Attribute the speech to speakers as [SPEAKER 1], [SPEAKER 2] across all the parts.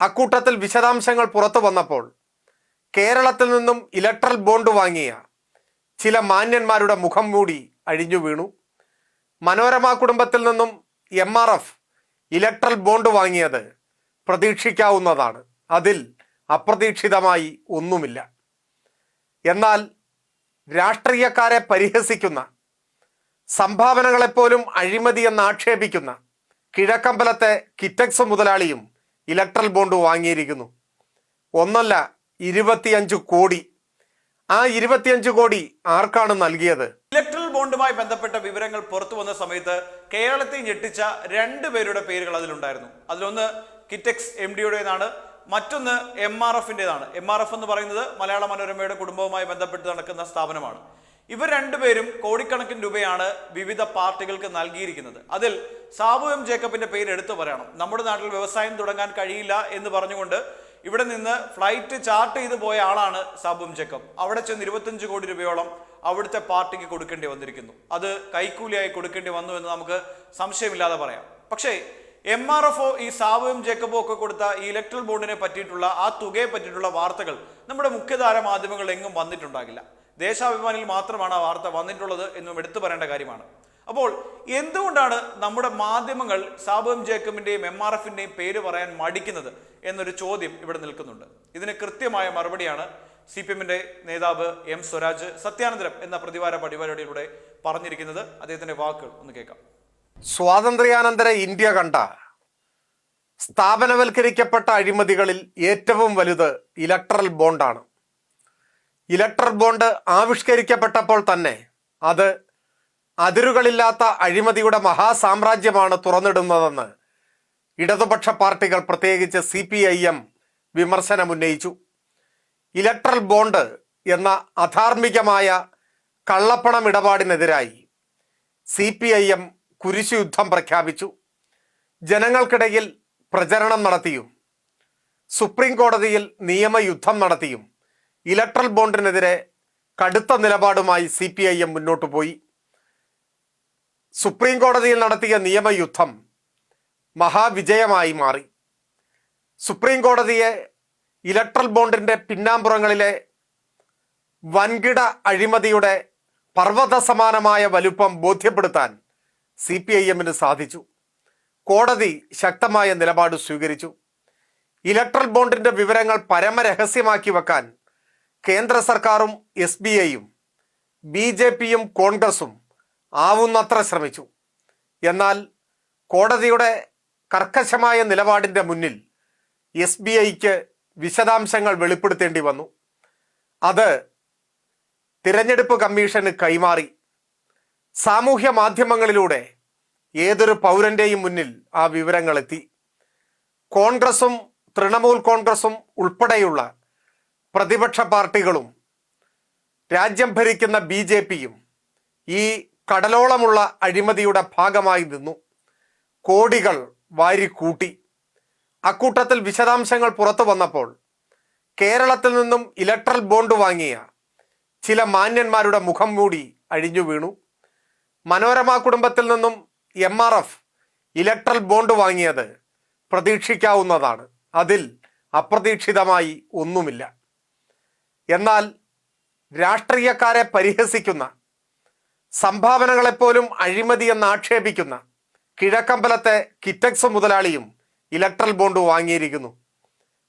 [SPEAKER 1] അക്കൂട്ടത്തിൽ വിശദാംശങ്ങൾ പുറത്തു വന്നപ്പോൾ കേരളത്തിൽ നിന്നും ഇലക്ട്രൽ ബോണ്ട് വാങ്ങിയ ചില മാന്യന്മാരുടെ മുഖം മൂടി അഴിഞ്ഞു വീണു. മനോരമ കുടുംബത്തിൽ നിന്നും M R F electoral bond വാങ്ങിയത് പ്രതീക്ഷിക്കാവുന്നതാണ്. അതിൽ അപ്രതീക്ഷിതമായി ഒന്നുമില്ല. എന്നാൽ രാഷ്ട്രീയക്കാരെ പരിഹസിക്കുന്ന സംഭാവനകളെപ്പോലും അഴിമതിയെന്ന് ആക്ഷേപിക്കുന്ന കിഴക്കമ്പലത്തെ കിറ്റക്സ് മുതലാളിയും ഇലക്ട്രൽ ബോണ്ട് വാങ്ങിയിരിക്കുന്നു. ഒന്നല്ല ഇരുപത്തിയഞ്ച് കോടി. ആ ഇരുപത്തിയഞ്ച് കോടി ആർക്കാണ് നൽകിയത്?
[SPEAKER 2] ഇലക്ട്രൽ ബോണ്ടുമായി ബന്ധപ്പെട്ട വിവരങ്ങൾ പുറത്തു വന്ന സമയത്ത് കേരളത്തെ ഞെട്ടിച്ച രണ്ടു പേരുടെ പേരുകൾ അതിലുണ്ടായിരുന്നു. അതിലൊന്ന് കിറ്റെക്സ് എം ഡിയുടേതാണ് മറ്റൊന്ന് എം ആർ എഫിന്റെതാണ്. എം ആർ എഫ് എന്ന് പറയുന്നത് മലയാള മനോരമയുടെ കുടുംബവുമായി ബന്ധപ്പെട്ട് നടക്കുന്ന സ്ഥാപനമാണ്. ഇവർ രണ്ടുപേരും കോടിക്കണക്കിന് രൂപയാണ് വിവിധ പാർട്ടികൾക്ക് നൽകിയിരിക്കുന്നത്. അതിൽ സാബു എം ജേക്കബിന്റെ പേര് എടുത്തു പറയണം. നമ്മുടെ നാട്ടിൽ വ്യവസായം തുടങ്ങാൻ കഴിയില്ല എന്ന് പറഞ്ഞുകൊണ്ട് ഇവിടെ നിന്ന് ഫ്ലൈറ്റ് ചാർട്ട് ചെയ്ത് പോയ ആളാണ് സാബു എം ജേക്കബ്. അവിടെ ചെന്ന് ഇരുപത്തഞ്ച് കോടി രൂപയോളം അവിടുത്തെ പാർട്ടിക്ക് കൊടുക്കേണ്ടി വന്നിരിക്കുന്നു. അത് കൈക്കൂലിയായി കൊടുക്കേണ്ടി വന്നു എന്ന് നമുക്ക് സംശയമില്ലാതെ പറയാം. പക്ഷേ എം ആർ എഫ് ഒ ഈ സാബു എം ജേക്കബോ ഒക്കെ കൊടുത്ത ഈ ഇലക്ട്രൽ ബോണ്ടിനെ പറ്റിയിട്ടുള്ള ആ തുകയെ പറ്റിയിട്ടുള്ള വാർത്തകൾ നമ്മുടെ മുഖ്യധാര മാധ്യമങ്ങളിൽ എങ്ങും വന്നിട്ടുണ്ടാകില്ല. ദേശാഭിമാനിയിൽ മാത്രമാണ് ആ വാർത്ത വന്നിട്ടുള്ളത് എന്നും എടുത്തു പറയേണ്ട കാര്യമാണ്. അപ്പോൾ എന്തുകൊണ്ടാണ് നമ്മുടെ മാധ്യമങ്ങൾ സാബു എം ജേക്കബിന്റെയും എം ആർ എഫിന്റെയും പേര് പറയാൻ മടിക്കുന്നത് എന്നൊരു ചോദ്യം ഇവിടെ നിൽക്കുന്നുണ്ട്. ഇതിന് കൃത്യമായ മറുപടിയാണ് സി പി എമ്മിന്റെ നേതാവ് എം സ്വരാജ് സത്യാനന്തരം എന്ന പ്രതിവാര പരിപാടിയിലൂടെ പറഞ്ഞിരിക്കുന്നത്. അദ്ദേഹത്തിന്റെ വാക്കുകൾ ഒന്ന് കേൾക്കാം.
[SPEAKER 1] സ്വാതന്ത്ര്യാനന്തര ഇന്ത്യ കണ്ട സ്ഥാപനവൽക്കരിക്കപ്പെട്ട അഴിമതികളിൽ ഏറ്റവും വലുത് ഇലക്ട്രൽ ബോണ്ടാണ്. ഇലക്ട്രൽ ബോണ്ട് ആവിഷ്കരിക്കപ്പെട്ടപ്പോൾ തന്നെ അത് അതിരുകളില്ലാത്ത അഴിമതിയുടെ മഹാസാമ്രാജ്യമാണ് തുറന്നിടുന്നതെന്ന് ഇടതുപക്ഷ പാർട്ടികൾ പ്രത്യേകിച്ച് സി പി ഐ എം വിമർശനമുന്നയിച്ചു. ഇലക്ട്രൽ ബോണ്ട് എന്ന അധാർമികമായ കള്ളപ്പണം ഇടപാടിനെതിരായി സി പി ഐ എം കുരിശുയുദ്ധം പ്രഖ്യാപിച്ചു. ജനങ്ങൾക്കിടയിൽ പ്രചരണം നടത്തിയും സുപ്രീം കോടതിയിൽ നിയമയുദ്ധം നടത്തിയും ഇലക്ട്രൽ ബോണ്ടിനെതിരെ കടുത്ത നിലപാടുമായി സി പി ഐ എം മുന്നോട്ടു പോയി. സുപ്രീം കോടതിയിൽ നടത്തിയ നിയമയുദ്ധം മഹാവിജയമായി മാറി. സുപ്രീം കോടതിയെ ഇലക്ട്രൽ ബോണ്ടിന്റെ പിന്നാമ്പുറങ്ങളിലെ വൻകിട അഴിമതിയുടെ പർവത സമാനമായ വലുപ്പം ബോധ്യപ്പെടുത്താൻ സി പി ഐ എമ്മിന് സാധിച്ചു. കോടതി ശക്തമായ നിലപാട് സ്വീകരിച്ചു. ഇലക്ട്രൽ ബോണ്ടിന്റെ വിവരങ്ങൾ പരമരഹസ്യമാക്കി വെക്കാൻ കേന്ദ്ര സർക്കാരും എസ് ബി ഐയും ബി ജെ പിയും കോൺഗ്രസും ആവുന്നത്ര ശ്രമിച്ചു. എന്നാൽ കോടതിയുടെ കർക്കശമായ നിലപാടിന്റെ മുന്നിൽ എസ് ബി ഐക്ക് വിശദാംശങ്ങൾ വെളിപ്പെടുത്തേണ്ടി വന്നു. അത് തിരഞ്ഞെടുപ്പ് കമ്മീഷന് കൈമാറി. സാമൂഹ്യ മാധ്യമങ്ങളിലൂടെ ഏതൊരു പൗരന്റെയും മുന്നിൽ ആ വിവരങ്ങളെത്തി. കോൺഗ്രസും തൃണമൂൽ കോൺഗ്രസും ഉൾപ്പെടെയുള്ള പ്രതിപക്ഷ പാർട്ടികളും രാജ്യം ഭരിക്കുന്ന ബി ജെ പിയും ഈ കടലോളമുള്ള അഴിമതിയുടെ ഭാഗമായി നിന്നു. കോടികൾ വാരിക്കൂട്ടി. അക്കൂട്ടത്തിൽ വിശദാംശങ്ങൾ പുറത്തു വന്നപ്പോൾ കേരളത്തിൽ നിന്നും ഇലക്ട്രൽ ബോണ്ട് വാങ്ങിയ ചില മാന്യന്മാരുടെ മുഖം മൂടി അഴിഞ്ഞു വീണു. മനോരമ കുടുംബത്തിൽ നിന്നും M R F electoral bond വാങ്ങിയത് പ്രതീക്ഷിക്കാവുന്നതാണ്. അതിൽ അപ്രതീക്ഷിതമായി ഒന്നുമില്ല. എന്നാൽ രാഷ്ട്രീയക്കാരെ പരിഹസിക്കുന്ന സംഭാവനകളെപ്പോലും അഴിമതി എന്ന് ആക്ഷേപിക്കുന്ന കിഴക്കമ്പലത്തെ കിറ്റക്സ് മുതലാളിയും ഇലക്ട്രൽ ബോണ്ട് വാങ്ങിയിരിക്കുന്നു.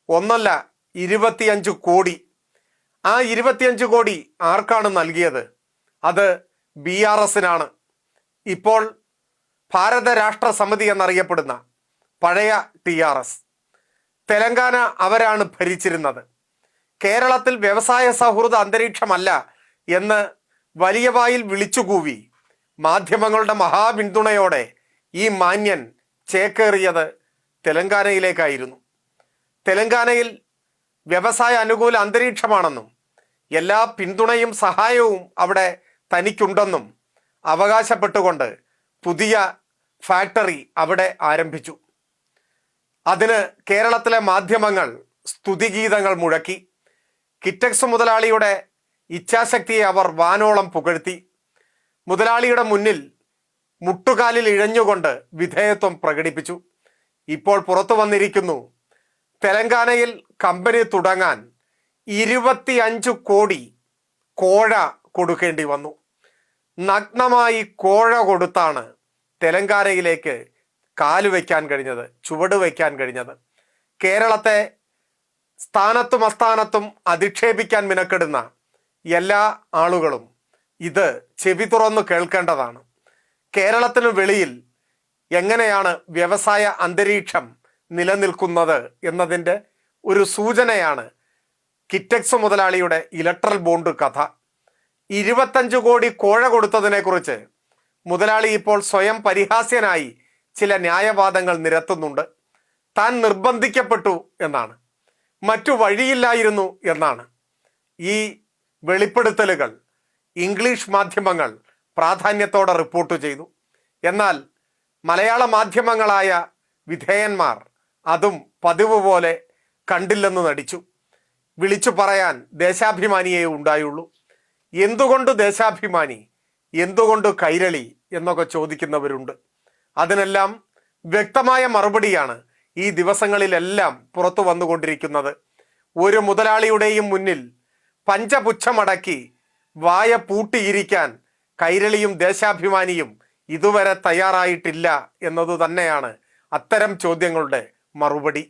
[SPEAKER 1] ഒന്നല്ല ഇരുപത്തിയഞ്ച് കോടി. ആ ഇരുപത്തിയഞ്ച് കോടി ആർക്കാണ് നൽകിയത്? അത് ബി ആർ എസിനാണ്. ഇപ്പോൾ ഭാരത രാഷ്ട്ര സമിതി എന്നറിയപ്പെടുന്ന പഴയ ടി ആർ എസ്. തെലങ്കാന അവരാണ് ഭരിച്ചിരുന്നത്. കേരളത്തിൽ വ്യവസായ സൗഹൃദ അന്തരീക്ഷമല്ല എന്ന് വലിയ വായിൽ വിളിച്ചുകൂവി. മാധ്യമങ്ങളുടെ മഹാപിന്തുണയോടെ ഈ മാന്യൻ ചേക്കേറിയത് തെലങ്കാനയിലേക്കായിരുന്നു. തെലങ്കാനയിൽ വ്യവസായ അനുകൂല അന്തരീക്ഷമാണെന്നും എല്ലാ പിന്തുണയും സഹായവും അവിടെ തനിക്കുണ്ടെന്നും അവകാശപ്പെട്ടുകൊണ്ട് പുതിയ ഫാക്ടറി അവിടെ ആരംഭിച്ചു. അതിന് കേരളത്തിലെ മാധ്യമങ്ങൾ സ്തുതിഗീതങ്ങൾ മുഴക്കി. കിറ്റക്സ് മുതലാളിയുടെ ഇച്ഛാശക്തിയെ അവർ വാനോളം പുകഴ്ത്തി. മുതലാളിയുടെ മുന്നിൽ മുട്ടുകാലിൽ ഇഴഞ്ഞുകൊണ്ട് വിധേയത്വം പ്രകടിപ്പിച്ചു. ഇപ്പോൾ പുറത്തു വന്നിരിക്കുന്നു. തെലങ്കാനയിൽ കമ്പനി തുടങ്ങാൻ ഇരുപത്തിയഞ്ച് കോടി കോഴ കൊടുക്കേണ്ടി വന്നു. നഗ്നമായി കോഴ കൊടുത്താണ് തെലങ്കാനയിലേക്ക് കാലുവെക്കാൻ കഴിഞ്ഞത് ചുവട് വയ്ക്കാൻ കഴിഞ്ഞത്. കേരളത്തെ സ്ഥാനത്തും അസ്ഥാനത്തും അധിക്ഷേപിക്കാൻ മിനക്കെടുന്ന എല്ലാ ആളുകളും ഇത് ചെവി തുറന്നു കേൾക്കേണ്ടതാണ്. കേരളത്തിന് വെളിയിൽ എങ്ങനെയാണ് വ്യവസായ അന്തരീക്ഷം നിലനിൽക്കുന്നത് എന്നതിന്റെ ഒരു സൂചനയാണ് കിറ്റക്സ് മുതലാളിയുടെ ഇലക്ട്രൽ ബോണ്ട് കഥ. ഇരുപത്തഞ്ച് കോടി കോഴ കൊടുത്തതിനെക്കുറിച്ച് മുതലാളി ഇപ്പോൾ സ്വയം പരിഹാസ്യനായി ചില ന്യായവാദങ്ങൾ നിരത്തുന്നുണ്ട്. താൻ നിർബന്ധിക്കപ്പെട്ടു എന്നാണ്. മറ്റു വഴിയില്ലായിരുന്നു എന്നാണ്. ഈ വെളിപ്പെടുത്തലുകൾ ഇംഗ്ലീഷ് മാധ്യമങ്ങൾ പ്രാധാന്യത്തോടെ റിപ്പോർട്ട് ചെയ്തു. എന്നാൽ മലയാള മാധ്യമങ്ങളായ വിധേയന്മാർ അതും പതിവ് പോലെ കണ്ടില്ലെന്ന് നടിച്ചു. വിളിച്ചു പറയാൻ ദേശാഭിമാനിയേ ഉണ്ടായുള്ളൂ. എന്തുകൊണ്ട് ദേശാഭിമാനി എന്തുകൊണ്ട് കൈരളി എന്നൊക്കെ ചോദിക്കുന്നവരുണ്ട്. അതിനെല്ലാം വ്യക്തമായ മറുപടിയാണ് ഈ ദിവസങ്ങളിലെല്ലാം പുറത്തു വന്നുകൊണ്ടിരിക്കുന്നത്. ഒരു മുതലാളിയുടെയും മുന്നിൽ പഞ്ചപുച്ഛമടക്കി വായ പൂട്ടിയിരിക്കാൻ കൈരളിയും ദേശാഭിമാനിയും ഇതുവരെ തയ്യാറായിട്ടില്ല എന്നതു തന്നെയാണ് അത്തരം ചോദ്യങ്ങളുടെ മറുപടി.